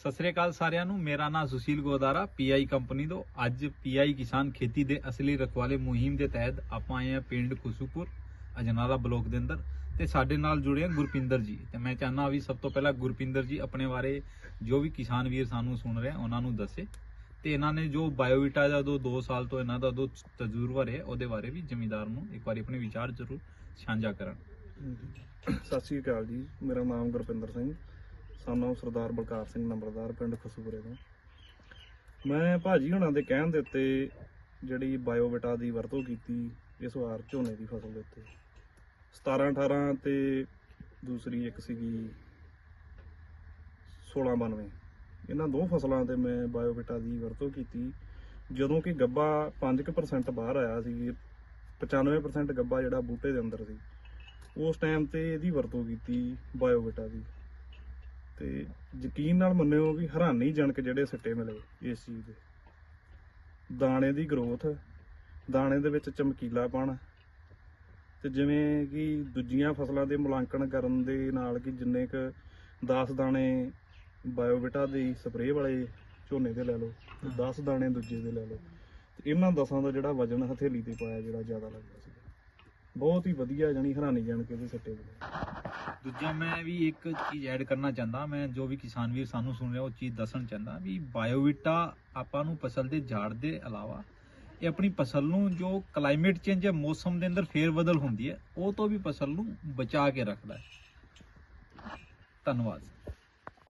ਸਤਿ ਸ੍ਰੀ ਅਕਾਲ ਸਾਰਿਆਂ ਨੂੰ। ਮੇਰਾ ਨਾਮ ਸੁਸ਼ੀਲ ਗੋਦਾਰਾ ਪੀਆਈ ਕੰਪਨੀ ਤੋਂ। ਅੱਜ ਪੀਆਈ ਕਿਸਾਨ ਖੇਤੀ ਦੇ ਅਸਲੀ ਰਖਵਾਲੇ ਮੁਹਿੰਮ ਦੇ ਤਹਿਤ ਆਪਾਂ ਆਏ ਹਾਂ ਪਿੰਡ ਖੁਸ਼ੂਪੁਰ ਅਜਨਾਲਾ ਬਲੋਕ ਦੇ ਅੰਦਰ। ਤੇ ਸਾਡੇ ਨਾਲ ਜੁੜੇ ਹਨ ਗੁਰਪਿੰਦਰ ਜੀ। ਤੇ ਮੈਂ ਚਾਹਨਾ ਵੀ ਸਭ ਤੋਂ ਪਹਿਲਾਂ ਗੁਰਪਿੰਦਰ ਜੀ ਆਪਣੇ ਬਾਰੇ ਜੋ ਵੀ ਕਿਸਾਨ ਵੀਰ ਸਾਨੂੰ ਸੁਣ ਰਹੇ ਉਹਨਾਂ ਨੂੰ ਦੱਸੇ। ਤੇ ਇਹਨਾਂ ਨੇ ਜੋ ਬਾਇਓਵਿਟਾ ਦਾ ਦੋ 2 ਸਾਲ ਤੋਂ ਇਹਨਾਂ ਦਾ ਦੋ ਤਜਰਬਾ ਰਿਹਾ, ਉਹਦੇ ਬਾਰੇ ਵੀ ਜ਼ਮੀਂਦਾਰ ਨੂੰ ਇੱਕ ਵਾਰੀ ਆਪਣੇ ਵਿਚਾਰ ਜ਼ਰੂਰ ਸਾਂਝਾ ਕਰਨ। ਸਤਿ ਸ੍ਰੀ ਅਕਾਲ ਜੀ। ਮੇਰਾ ਨਾਮ ਗੁਰਪਿੰਦਰ ਸਿੰਘ। ਸਾਨੂੰ ਸਰਦਾਰ ਬਲਕਾਰ ਸਿੰਘ, ਨੰਬਰਦਾਰ ਪਿੰਡ ਖਸੂਰੇ ਤੋਂ। ਮੈਂ ਭਾਜੀ ਹੁਣਾਂ ਦੇ ਕਹਿਣ ਦੇ ਉੱਤੇ ਜਿਹੜੀ ਬਾਇਓਵਿਟਾ ਦੀ ਵਰਤੋਂ ਕੀਤੀ ਇਸ ਵਾਰ ਝੋਨੇ ਦੀ ਫਸਲ ਦੇ ਉੱਤੇ। 17 18 ਤੇ ਦੂਸਰੀ ਇੱਕ ਸੀਗੀ 1692 ਇਹਨਾਂ ਦੋ ਫਸਲਾਂ ਤੇ ਮੈਂ ਬਾਇਓਵਿਟਾ ਦੀ ਵਰਤੋਂ ਕੀਤੀ। ਜਦੋਂ ਕਿ ਗੱਬਾ 5% ਬਾਹਰ ਆਇਆ ਸੀ 95% ਗੱਬਾ ਜਿਹੜਾ ਬੂਟੇ ਦੇ ਅੰਦਰ ਸੀ। ਉਸ ਟਾਈਮ ਤੇ ਇਹਦੀ ਵਰਤੋਂ ਕੀਤੀ ਬਾਇਓਵਿਟਾ ਦੀ। ਤੇ ਯਕੀਨ ਨਾਲ ਮੰਨਿਓ ਵੀ ਹੈਰਾਨੀ ਜਨਕ ਜਿਹੜੇ ਸਿੱਟੇ ਮਿਲੇ ਇਸ ਚੀਜ਼ ਦੇ। ਦਾਣੇ ਦੀ ਗਰੋਥ ਦਾਣੇ ਦੇ ਵਿੱਚ ਚਮਕੀਲਾਪਣ ਤੇ ਜਿਵੇਂ ਕਿ ਦੂਜੀਆਂ ਫਸਲਾਂ ਦੇ ਮੁਲਾਂਕਣ ਕਰਨ ਦੇ ਨਾਲ ਕਿ ਜਿੰਨੇ ਕ 10 ਦਾਣੇ ਬਾਇਓਵਿਟਾ ਦੀ ਸਪਰੇਅ ਵਾਲੇ ਝੋਨੇ ਦੇ ਲੈ ਲਓ ਤੇ 10 ਦਾਣੇ ਦੂਜੇ ਦੇ ਲੈ ਲਓ ਤੇ ਇਹਨਾਂ ਦਸਾਂ ਦਾ ਜਿਹੜਾ ਵਜਨ ਹਥੇਲੀ ਤੇ ਪਾਇਆ ਜਿਹੜਾ ਜ਼ਿਆਦਾ ਲੱਗਦਾ ਸੀ ਬਹੁਤ ਹੀ ਵਧੀਆ ਜਾਨੀ ਹੈਰਾਨੀ ਜਾਣ ਕੇ ਇਹਦੇ ਸਿੱਟੇ ਮਿਲੇ। ਦੂਜਾ ਮੈਂ ਵੀ ਇੱਕ ਚੀਜ਼ ਐਡ ਕਰਨਾ ਚਾਹੁੰਦਾ, ਮੈਂ ਜੋ ਵੀ ਕਿਸਾਨ ਵੀਰ ਸਾਨੂੰ ਸੁਣ ਰਿਹਾ, ਉਹ ਚੀਜ਼ ਦੱਸਣ ਚਾਹੁੰਦਾ ਵੀ ਬਾਇਓਵਿਟਾ ਆਪਾਂ ਨੂੰ ਫਸਲ ਦੇ ਝਾੜ ਦੇ ਇਲਾਵਾ ਇਹ ਆਪਣੀ ਫਸਲ ਨੂੰ ਜੋ ਕਲਾਈਮੇਟ ਚੇਂਜ ਹੈ, ਮੌਸਮ ਦੇ ਅੰਦਰ ਫੇਰ ਬਦਲ ਹੁੰਦੀ ਹੈ, ਉਹ ਤੋਂ ਵੀ ਫਸਲ ਨੂੰ ਬਚਾ ਕੇ ਰੱਖਦਾ ਹੈ। ਧੰਨਵਾਦ।